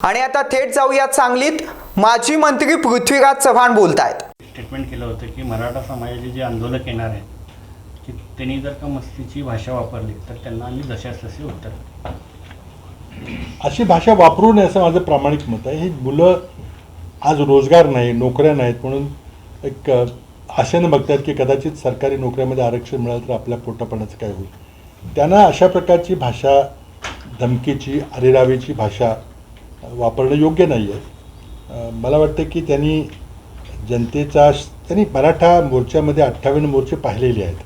आणि आता थेट जाऊयात सांगलीत. माजी मंत्री पृथ्वीराज चव्हाण बोलत आहेत स्टेटमेंट केलं होतं की मराठा समाजाचे जे आंदोलक येणार आहेत की त्यांनी जर का मस्तीची भाषा वापरली तर त्यांना आम्ही जशास तसे उत्तर देऊ. अशी भाषा वापरू नये असं माझं प्रामाणिक मत आहे. ही मुलं आज रोजगार नाही नोकऱ्या नाहीत म्हणून एक अ, आशेनं बघतात की कदाचित सरकारी नोकऱ्यामध्ये आरक्षण मिळालं तर आपल्या पोटापाण्याचं काय होईल. त्यांना अशा प्रकारची भाषा धमकीची अरेरावीची भाषा वापरणं योग्य नाही आहे मला वाटतं की त्यांनी जनतेचा त्यांनी मराठा मोर्चामध्ये अठ्ठावन्न मोर्चे पाहिलेले आहेत.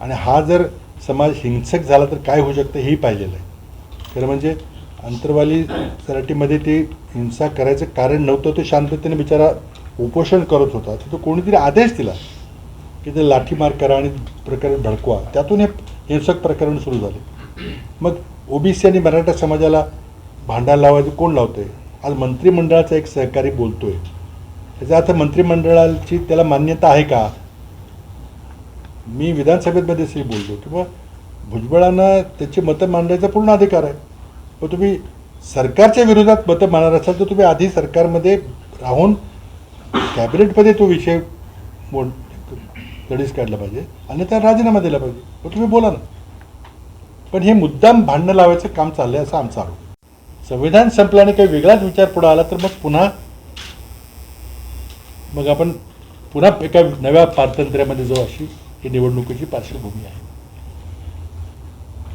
आणि हा जर समाज हिंसक झाला तर काय होऊ शकतं हेही पाहिलेलं आहे. खरं म्हणजे अंतरवाली सराटीमध्ये ते हिंसा करायचं कारण नव्हतं तो शांततेने बिचारा उपोषण करत होता. तर तो कोणीतरी आदेश दिला की ते लाठीमार करा आणि प्रकरण भडकवा. त्यातून हे हिंसक प्रकरण सुरू झाले. मग ओबीसी आणि मराठा समाजाला भांडण लावायचं कोण लावतंय? आज मंत्रिमंडळाचा एक सहकारी बोलतोय. त्याचा अर्थ मंत्रिमंडळाची त्याला मान्यता आहे का? मी विधानसभेमध्ये श्री बोललो. किंवा भुजबळांना त्याची मतं मांडायचा पूर्ण अधिकार आहे. व तुम्ही सरकारच्या विरोधात मतं मांडणार असाल तर तुम्ही आधी सरकारमध्ये राहून कॅबिनेटमध्ये तो विषय मोड लढीस काढला पाहिजे. आणि त्या राजीनामा दिला पाहिजे. व तुम्ही बोला ना. पण हे मुद्दाम भांडणं लावायचं काम चाललंय असा आमचा आरोप. संविधान संपल्याने काही वेगळाच विचार पुढे आला तर मग पुन्हा मग आपण पुन्हा एका नव्या पारतंत्र्यामध्ये जाऊ अशी ही निवडणुकीची पार्श्वभूमी आहे.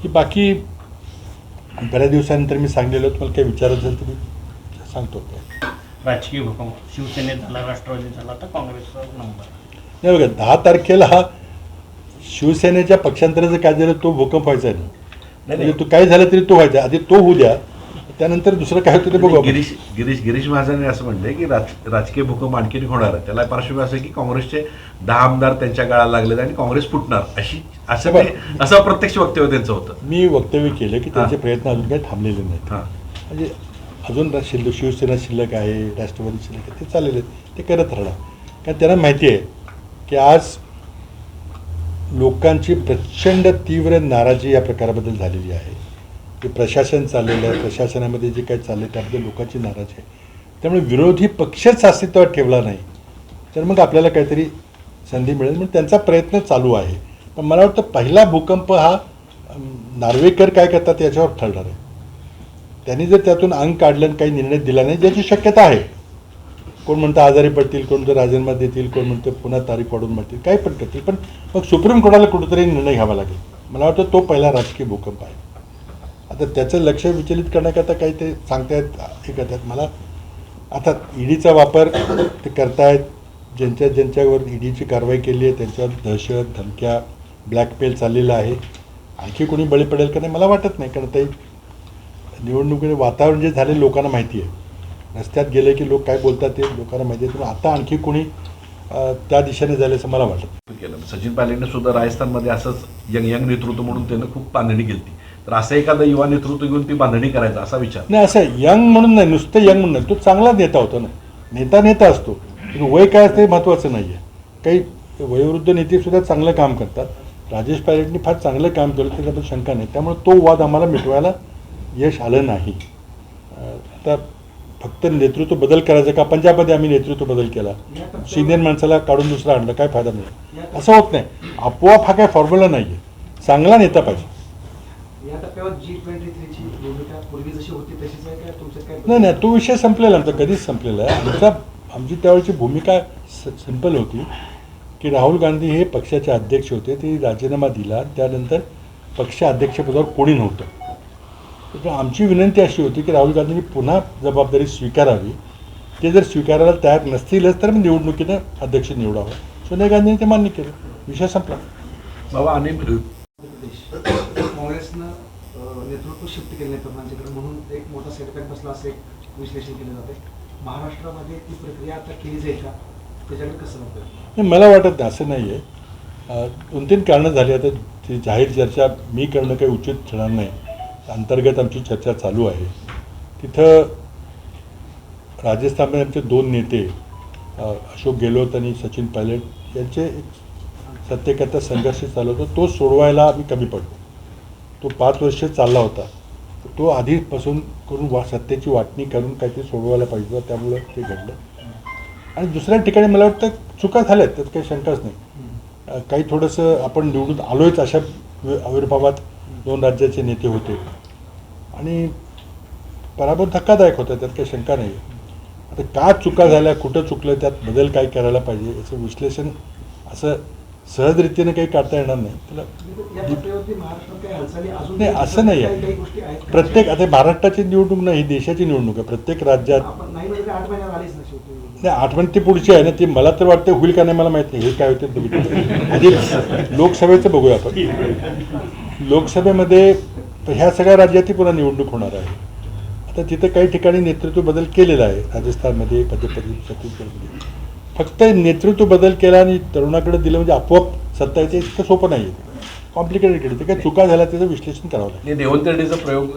की बाकी बऱ्याच दिवसानंतर मी सांगलेलो तुम्हाला काही विचारत असेल तर मी सांगतो राजकीय भूकंप शिवसेनेत झाला राष्ट्रवादीत झाला तर काँग्रेसचा नंबर. नाही बघा दहा तारखेला हा शिवसेनेच्या पक्षांतराचं काय झालं तो भूकंप व्हायचा नाही. म्हणजे तो काय झालं तरी तो व्हायचा. आधी तो होऊ द्या त्यानंतर दुसरं काय होतं ते बघू. गिरीश गिरीश गिरीश महाजनने असं म्हणलंय की राज राजकीय भूकंप आणखीन होणार आहे. त्याला पार्श्वभूमी असं आहे की काँग्रेसचे दहा आमदार त्यांच्या गाळाला लागलेत आणि काँग्रेस फुटणार. अशी असं असं अप्रत्यक्ष वक्तव्य त्यांचं होतं. मी वक्तव्य केलं की त्यांचे. प्रयत्न अजून काही थांबलेले नाहीत. हां. म्हणजे अजून शिल्लक शिवसेना शिल्लक आहे राष्ट्रवादी शिल्लक आहे ते चाललेले आहेत. ते करत राहणार. कारण त्यांना माहिती आहे की आज लोकांची प्रचंड तीव्र नाराजी या प्रकाराबद्दल झालेली आहे. जे प्रशासन चाललेलं आहे प्रशासनामध्ये जे काही चाललं आहे त्याबद्दल लोकांची नाराजी आहे. त्यामुळे विरोधी पक्षच अस्तित्वात ठेवला नाही. तर मग आपल्याला काहीतरी संधी मिळेल. म्हणून त्यांचा प्रयत्न चालू आहे. पण मला वाटतं पहिला भूकंप हा नार्वेकर काय करतात याच्यावर ठरणार आहे. त्यांनी जर त्यातून अंग काढलं आणि काही निर्णय दिला नाही ज्याची शक्यता आहे. कोण म्हणतं आजारी पडतील कोण म्हणतं राजीनामा देतील कोण म्हणतं पुन्हा तारीख वाढून मारतील काही पण करतील. पण मग सुप्रीम कोर्टाला कुठेतरी निर्णय घ्यावा लागेल. मला वाटतं तो पहिला राजकीय भूकंप आहे. आता त्याचं लक्ष विचलित करण्याकरता काही ते सांगतायत हे करतायत. मला आता ईडीचा वापर ते करतायत ज्यांच्या ज्यांच्यावर ईडीची कारवाई केली आहे त्यांच्यावर दहशत धमक्या ब्लॅकमेल चाललेलं आहे. आणखी कोणी बळी पडेल का नाही मला वाटत नाही कारण ते निवडणुकीचे वातावरण जे झाले लोकांना माहिती आहे. रस्त्यात गेले की लोक काय बोलतात ते लोकांना माहिती आहे त्यामुळे आता आणखी कोणी त्या दिशेने झाले असं मला वाटतं केलं. सचिन पायलटने सुद्धा राजस्थानमध्ये असंच यंग यंग नेतृत्व म्हणून त्यानं खूप बांधणी केली तर असं एखादं युवा नेतृत्व घेऊन ती बांधणी करायचा असा विचार. नाही असं यंग म्हणून नाही नुसतं यंग म्हणून नाही तो चांगला नेता होता ना. नेता नेता असतो. पण वय काय असतं हे महत्त्वाचं नाही आहे काही वयोवृद्ध नेतेसुद्धा चांगलं काम करतात. राजेश पायलटनी फार चांगलं काम केलं त्याच्याबद्दल शंका नाही. त्यामुळे तो वाद आम्हाला मिटवायला यश आलं नाही. आता फक्त नेतृत्व बदल करायचं का? पंजाबमध्ये आम्ही नेतृत्व बदल केला. सिनियर माणसाला काढून दुसरा आणलं काय फायदा नाही. असं होत नाही. आपोआप हा काय फॉर्म्युला नाही आहे चांगला नेता पाहिजे. या टप्प्यावर जी ट्वेंटी थ्रीची भूमिका पूर्वी जशी होती तशीच आहे का तुमच्यात काय नाही नाही तो विषय संपलेला आमचा कधीच संपलेला आहे. आमचा आमची त्यावेळची भूमिका सिंपल होती की राहुल गांधी हे पक्षाचे अध्यक्ष होते ते राजीनामा दिला त्यानंतर पक्ष अध्यक्षपदावर कोणी नव्हतं. तर आमची विनंती अशी होती की राहुल गांधींनी पुन्हा जबाबदारी स्वीकारावी. ते जर स्वीकारायला तयार नसतीलच तर मग निवडणुकीनं अध्यक्ष निवडावं. सोनिया गांधींनी ते मान्य केलं. विषय संपला. बाबा आणि भरपूर शिफ्ट केलं नाही तरुणांच्याकडे. म्हणून एक मोठा सेटबॅक बसला असं एक विश्लेषण केलं जाते महाराष्ट्रामध्ये ती प्रक्रिया आता केली जाईल का? त्याच्याकडे कसं नाही मला वाटत नाही असं नाही आहे दोन तीन कारणं झाली आता. ती जाहीर चर्चा मी करणं काही उचित ठरणार नाही. अंतर्गत आमची चर्चा चालू आहे. तिथं राजस्थानमध्ये आमचे दोन नेते अशोक गेहलोत आणि सचिन पायलट यांचे एक सत्यकर्ता संघर्ष चालू होतो. तो सोडवायला आम्ही कमी पडतो तो पाच वर्ष चालला होता. तो आधीपासून करून वा सत्तेची वाटणी करून काहीतरी सोडवायला पाहिजे होतं त्यामुळं ते घडलं. आणि दुसऱ्या ठिकाणी मला वाटतं चुका झाल्यात त्यात काही शंकाच नाही. काही थोडंसं आपण निवडून आलोयच अशा आविर्भावात दोन राज्याचे नेते होते. आणि पराभव धक्कादायक होता त्यात काही शंका नाही. आता का चुका झाल्या कुठं चुकलं त्यात बदल काय करायला पाहिजे याचं विश्लेषण असं सहजरीतीने काही काढता येणार नाही. त्याला नाही असं नाही आहे? प्रत्येक आता महाराष्ट्राची निवडणूक नाही ही देशाची निवडणूक आहे. प्रत्येक राज्यात नाही म्हणजे आठवण ती पुढची आहे ना ती मला तर वाटतं होईल का नाही मला माहीत नाही. हे काय होते बघितलं. आधी लोकसभेचं बघूया आपण. लोकसभेमध्ये ह्या सगळ्या राज्यातही पुन्हा निवडणूक होणार आहे. आता तिथं काही ठिकाणी नेतृत्व बदल केलेला आहे. राजस्थानमध्ये छत्तीसगडमध्ये. फक्त नेतृत्व बदल केला आणि तरुणाकडे दिलं म्हणजे आपोआप सत्ता येते इतकं सोपं नाही आहे. कॉम्प्लिकेटेड ते काय चुका झाल्या त्याचं विश्लेषण करावं लागेल. देवंत प्रयोग